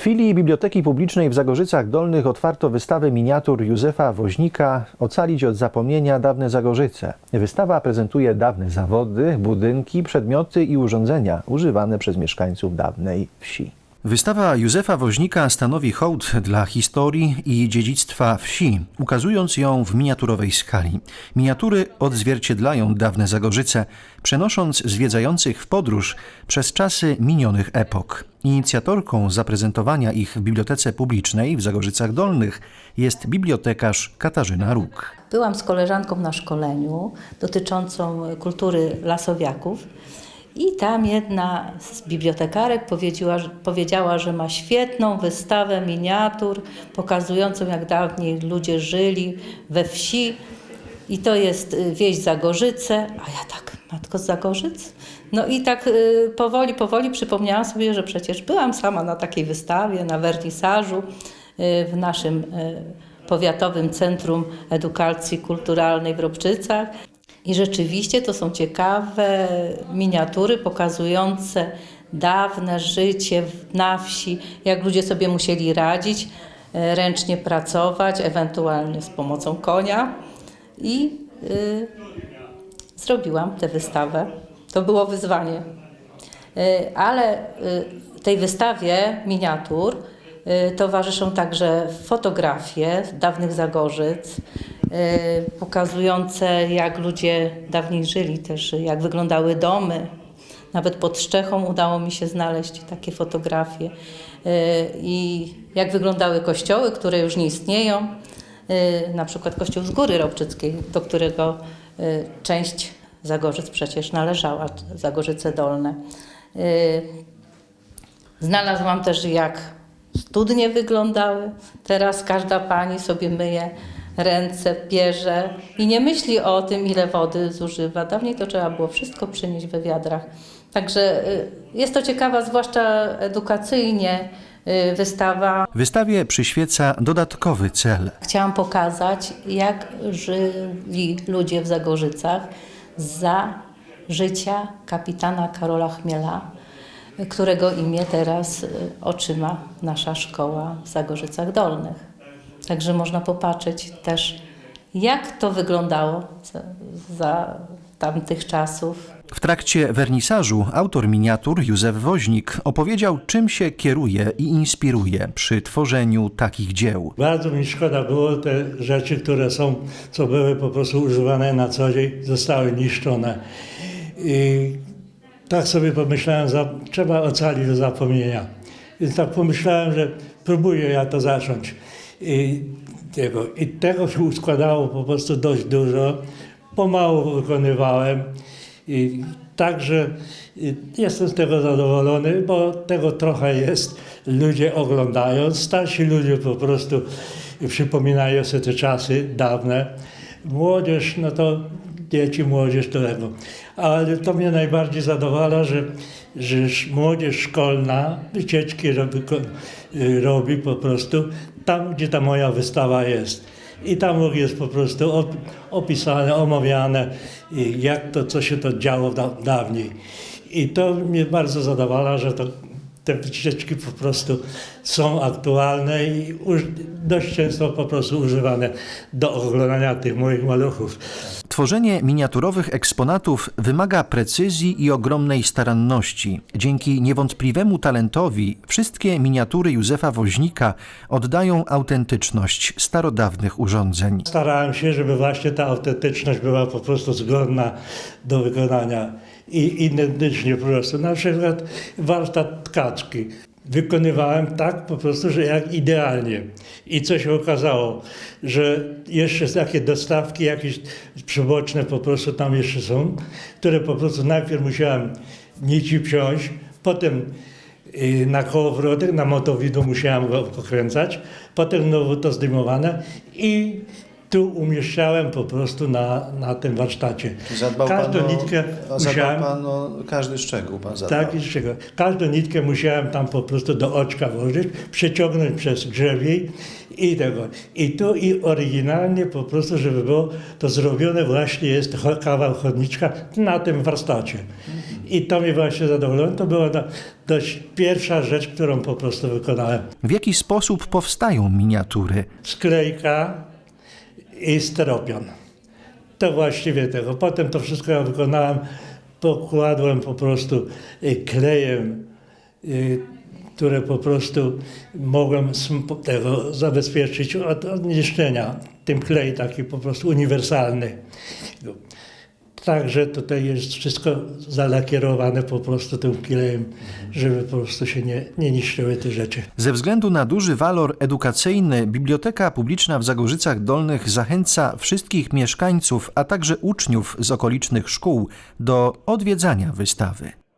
W filii Biblioteki Publicznej w Zagorzycach Dolnych otwarto wystawę miniatur Józefa Woźnika Ocalić od zapomnienia dawne Zagorzyce. Wystawa prezentuje dawne zawody, budynki, przedmioty i urządzenia używane przez mieszkańców dawnej wsi. Wystawa Józefa Woźnika stanowi hołd dla historii i dziedzictwa wsi, ukazując ją w miniaturowej skali. Miniatury odzwierciedlają dawne Zagorzyce, przenosząc zwiedzających w podróż przez czasy minionych epok. Inicjatorką zaprezentowania ich w Bibliotece Publicznej w Zagorzycach Dolnych jest bibliotekarz Katarzyna Róg. Byłam z koleżanką na szkoleniu dotyczącą kultury lasowiaków i tam jedna z bibliotekarek powiedziała, że- ma świetną wystawę miniatur pokazującą jak dawniej ludzie żyli we wsi i to jest y, wieś Zagorzyce, a ja tak, matko z Zagorzyc? No i tak y, powoli, powoli przypomniałam sobie, że przecież byłam sama na takiej wystawie, na wernisażu y, w naszym Powiatowym Centrum Edukacji Kulturalnej w Robczycach. I rzeczywiście to są ciekawe miniatury pokazujące dawne życie na wsi, jak ludzie sobie musieli radzić, e, ręcznie pracować, ewentualnie z pomocą konia. I y, zrobiłam tę wystawę. To było wyzwanie. Y, Ale y, tej wystawie miniatur y, towarzyszą także fotografie dawnych Zagorzyc, pokazujące jak ludzie dawniej żyli, też jak wyglądały domy. Nawet pod Szczechą udało mi się znaleźć takie fotografie. Y, I jak wyglądały kościoły, które już nie istnieją. Y, Na przykład kościół z Góry Ropczyckiej, do którego y, część Zagorzyc przecież należała, Zagorzyce Dolne. Y, Znalazłam też, jak studnie wyglądały. Teraz każda pani sobie myje ręce, bierze i nie myśli o tym, ile wody zużywa. Dawniej to trzeba było wszystko przynieść we wiadrach. Także y, jest to ciekawa, zwłaszcza edukacyjnie, y, wystawa. Wystawie przyświeca dodatkowy cel. Chciałam pokazać, jak żyli ludzie w Zagorzycach za życia kapitana Karola Chmiela, którego imię teraz y, otrzyma nasza szkoła w Zagorzycach Dolnych. Także można popatrzeć też, jak to wyglądało za, za tamtych czasów. W trakcie wernisażu autor miniatur Józef Woźnik opowiedział, czym się kieruje i inspiruje przy tworzeniu takich dzieł. Bardzo mi szkoda było te rzeczy, które są, co były po prostu używane na co dzień, zostały niszczone. I tak sobie pomyślałem, za, trzeba ocalić do zapomnienia. Więc tak pomyślałem, że próbuję ja to zacząć. I tego, I tego się uskładało po prostu dość dużo. Pomału wykonywałem. I także jestem z tego zadowolony, bo tego trochę jest. Ludzie oglądają, starsi ludzie po prostu przypominają sobie te czasy dawne. Młodzież, no to dzieci, młodzież to tego. Ale to mnie najbardziej zadowala, że, że młodzież szkolna wycieczki robi, y, robi po prostu tam, gdzie ta moja wystawa jest. I tam jest po prostu op- opisane, omawiane, jak to, co się to działo da- dawniej. I to mnie bardzo zadowala, że to, te wycieczki po prostu są aktualne i dość często po prostu używane do oglądania tych moich maluchów. Tworzenie miniaturowych eksponatów wymaga precyzji i ogromnej staranności. Dzięki niewątpliwemu talentowi wszystkie miniatury Józefa Woźnika oddają autentyczność starodawnych urządzeń. Starałem się, żeby właśnie ta autentyczność była po prostu zgodna do wykonania i identycznie po prostu. Na przykład warsztat tkaczki. Wykonywałem tak po prostu, że jak idealnie. I co się okazało, że jeszcze takie dostawki jakieś przyboczne po prostu tam jeszcze są, które po prostu najpierw musiałem nici wziąć, potem y, na kołowrotek, na motowidło musiałem go pokręcać, potem znowu to zdejmowane i tu umieszczałem po prostu na, na tym warsztacie. Zadbał Każdą pan o, nitkę o, musiałem, zadbał pan o każdy szczegół. Pan zadbał. tak i z czego. Każdą nitkę musiałem tam po prostu do oczka włożyć, przeciągnąć przez grzebiej i tego. I tu i oryginalnie po prostu, żeby było to zrobione właśnie jest kawał chodniczka na tym warsztacie. I to mnie właśnie zadowoliło. To była do, dość pierwsza rzecz, którą po prostu wykonałem. W jaki sposób powstają miniatury? Sklejka i steropian. To właściwie tego. Potem to wszystko ja wykonałem, pokładłem po prostu y, klejem, y, które po prostu mogłem tego zabezpieczyć od, od niszczenia. Tym klej taki po prostu uniwersalny. Także tutaj jest wszystko zalakierowane po prostu tym klejem, żeby po prostu się nie, nie niszczyły te rzeczy. Ze względu na duży walor edukacyjny, Biblioteka Publiczna w Zagorzycach Dolnych zachęca wszystkich mieszkańców, a także uczniów z okolicznych szkół do odwiedzania wystawy.